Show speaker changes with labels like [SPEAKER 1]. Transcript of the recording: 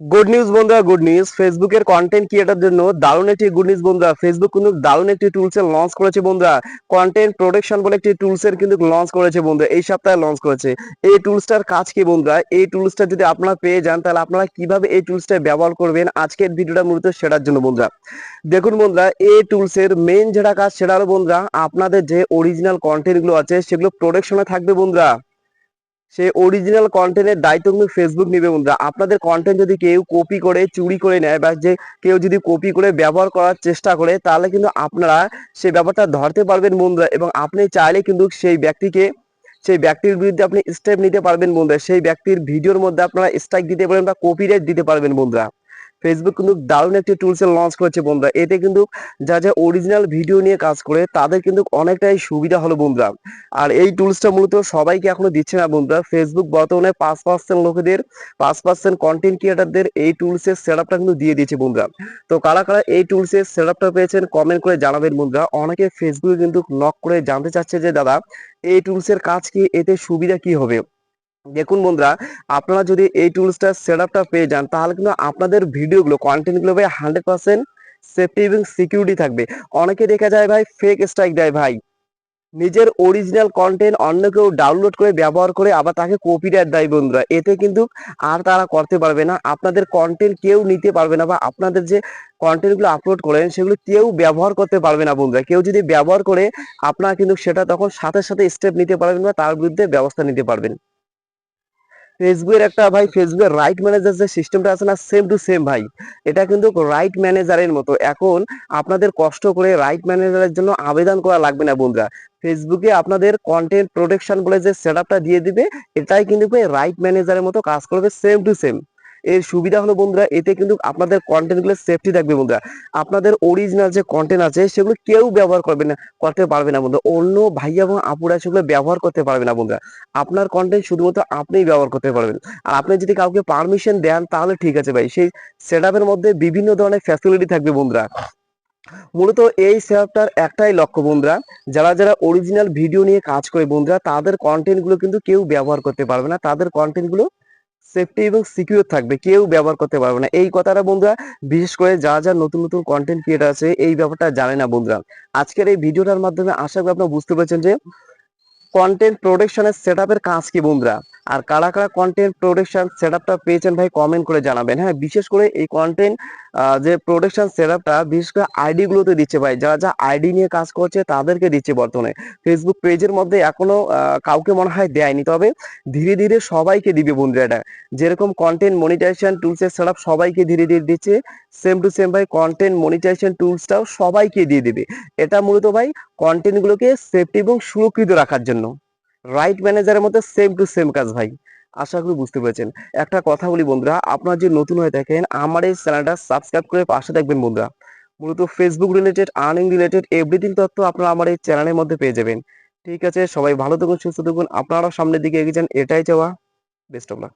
[SPEAKER 1] Good news বন্ধুরা good news ফেসবুকের content creator জন্য দারুণ একটি গুড নিউজ বন্ধুরা। ফেসবুক কিন্তু দারুণ একটি টুলস এর লঞ্চ করেছে, বন্ধুরা। কন্টেন্ট প্রোটেকশন বলে একটি টুলস এর কিন্তু লঞ্চ করেছে, বন্ধুরা। এই সপ্তাহে লঞ্চ করেছে। এই টুলসটার কাজ কি, বন্ধুরা? এই টুলসটা যদি আপনারা পেয়ে যান, তাহলে আপনারা কীভাবে এই টুলসটা ব্যবহার করবেন? আজকের ভিডিওটা মূলত সেটার জন্য, বন্ধুরা। দেখুন, বন্ধুরা, এই টুলস এর মেন যেটা কাজ, সেটা হলো, বন্ধুরা, আপনাদের যে অরিজিনাল কন্টেন্টগুলো আছে, সেগুলো প্রোটেকশনে থাকবে, বন্ধুরা। সেই অরিজিনাল কন্টেন্টের দায়িত্ব কিন্তু ফেসবুক নিবে বন্ধুরা। আপনাদের কন্টেন্ট যদি কেউ কপি করে, চুরি করে নেয় বা যে কেউ যদি কপি করে ব্যবহার করার চেষ্টা করে, তাহলে কিন্তু আপনারা সেই ব্যাপারটা ধরতে পারবেন বন্ধুরা এবং আপনি চাইলে কিন্তু সেই ব্যক্তিকে, সেই ব্যক্তির বিরুদ্ধে আপনি স্টেপ নিতে পারবেন বন্ধুরা। সেই ব্যক্তির ভিডিওর মধ্যে আপনারা স্ট্রাইক দিতে পারবেন বা কপিরাইট দিতে পারবেন বন্ধুরা। ফেসবুক কিন্তু দারুণ একটি টুলস লঞ্চ করেছে বন্ধুরা। এতে কিন্তু যা যা অরিজিনাল ভিডিও নিয়ে কাজ করে, তাদের কিন্তু অনেকটাই সুবিধা হলো বন্ধুরা। আর এই টুলসটা মূলত সবাইকে এখনও দিচ্ছে না বন্ধুরা। ফেসবুক বর্তমানে পাঁচ পার্সেন্ট লোকেদের, পাঁচ পার্সেন্ট কন্টেন্ট ক্রিয়েটারদের এই টুলসের সেট আপটা কিন্তু দিয়ে দিয়েছে বন্ধুরা। তো কারা কারা এই টুলসের সেট আপটা পেয়েছেন কমেন্ট করে জানাবেন বন্ধুরা। অনেকে ফেসবুকে কিন্তু নক করে জানতে চাচ্ছে যে, দাদা, এই টুলসের কাজ কি? এতে সুবিধা কি হবে? দেখুন বন্ধুরা, আপনারা যদি এই টুলসটার সেট আপটা পেয়ে যান, তাহলে কিন্তু আপনাদের ভিডিওগুলো কন্টেন্টগুলো ভাই হান্ড্রেড পার্সেন্ট সেফটি এবং সিকিউরিটি থাকবে। অনেকে দেখা যায় ভাই ফেক স্ট্রাইক দেয় ভাই। নিজের অরিজিনাল কন্টেন্ট অন্য কেউ ডাউনলোড করে, ব্যবহার করে আবার তাকে কপিরাইট দেয় বন্ধুরা। এতে কিন্তু আর তারা করতে পারবে না। আপনাদের কন্টেন্ট কেউ নিতে পারবে না বা আপনাদের যে কন্টেন্টগুলো আপলোড করেন, সেগুলো কেউ ব্যবহার করতে পারবে না বন্ধুরা। কেউ যদি ব্যবহার করে, আপনারা কিন্তু সেটা তখন সাথে সাথে স্টেপ নিতে পারবেন বা তার বিরুদ্ধে ব্যবস্থা নিতে পারবেন। ফেসবুকের একটা ভাই ফেসবুকের রাইট ম্যানেজার যে সিস্টেমটা আছে না সেম টু সেম ভাই। এটা কিন্তু রাইট ম্যানেজারের মতো। এখন আপনাদের কষ্ট করে রাইট ম্যানেজারের জন্য আবেদন করা লাগবে না বন্ধুরা। ফেসবুকে আপনাদের কন্টেন্ট প্রোটেকশন বলে যে সেট দিয়ে দিবে, এটাই কিন্তু রাইট ম্যানেজারের মতো কাজ করবে সেম টু সেম এর সুবিধা হলো বন্ধুরা, এতে কিন্তু আপনাদের কন্টেন্টগুলো সেফটি থাকবে বন্ধুরা। আপনাদের অরিজিনাল যে কন্টেন্ট আছে, সেগুলো কেউ ব্যবহার করবে না, করতে পারবে না বন্ধুরা। অন্য ভাইয়া এবং আপুরা সেগুলো ব্যবহার করতে পারবে না বন্ধুরা। আপনার কন্টেন্ট শুধুমাত্র আপনিই ব্যবহার করতে পারবেন। আর আপনি যদি কাউকে পারমিশন দেন, তাহলে ঠিক আছে ভাই। সেই সেট মধ্যে বিভিন্ন ধরনের ফ্যাসিলিটি থাকবে বন্ধুরা। মূলত এই সেটআপটার একটাই লক্ষ্য বন্ধুরা, যারা যারা অরিজিনাল ভিডিও নিয়ে কাজ করে বন্ধুরা, তাদের কন্টেন্টগুলো কিন্তু কেউ ব্যবহার করতে পারবে না। তাদের কন্টেন্টগুলো সেফটি এবং সিকিউর থাকবে, কেউ ব্যবহার করতে পারবে না। এই কথাটা বন্ধুরা, বিশেষ করে যা যা নতুন নতুন কন্টেন্ট ক্রিয়েটার আছে, এই ব্যাপারটা জানে না বন্ধুরা। আজকের এই ভিডিওটার মাধ্যমে আশা করি আপনারা বুঝতে পেরেছেন যে কন্টেন্ট প্রোডাকশনের সেট আপের কাজ কি বন্ধুরা? আর কারা কারা কন্টেন্ট প্রোডাকশন সেট পেয়েছেন ভাই কমেন্ট করে জানাবেন। হ্যাঁ বিশেষ করে এই কন্টেন্ট যে প্রোডাকশন সেট আপটা বিশেষ করে আইডি গুলোতে দিচ্ছে ভাই। যারা যা আইডি নিয়ে কাজ করছে, তাদেরকে দিচ্ছে বর্তমানে। ফেসবুক পেজের মধ্যে এখনও কাউকে মনে হয় দেয়নি। তবে ধীরে ধীরে সবাইকে দিবে বন্ধুরা এটা। যেরকম কন্টেন্ট মনিটাইজেশন টুলসের সেট সবাইকে ধীরে ধীরে দিচ্ছে সেম টু সেম ভাই কন্টেন্ট মনিটাইজেশন টুলসটাও সবাইকে দিয়ে দিবে। এটা মূলত ভাই কন্টেন্ট গুলোকে সেফটি এবং সুরক্ষিত রাখার জন্য। রাইট ম্যানেজারের মধ্যে সেম টু সেম কাজ ভাই। আশা করি বুঝতে পেরেছেন। একটা কথা বলি বন্ধুরা, আপনারা যে নতুন হয়ে থাকেন, আমার এই চ্যানেলটা সাবস্ক্রাইব করে পাশে থাকবেন বন্ধুরা। মূলত Facebook related earning related everything তথ্য আপনারা আমার এই চ্যানেলের মধ্যে পেয়ে যাবেন। ঠিক আছে, সবাই ভালো থাকুন, সুস্থ থাকুন। আপনারাও সামনের দিকে এগিয়ে যান। এটাই চাওয়া। Best of luck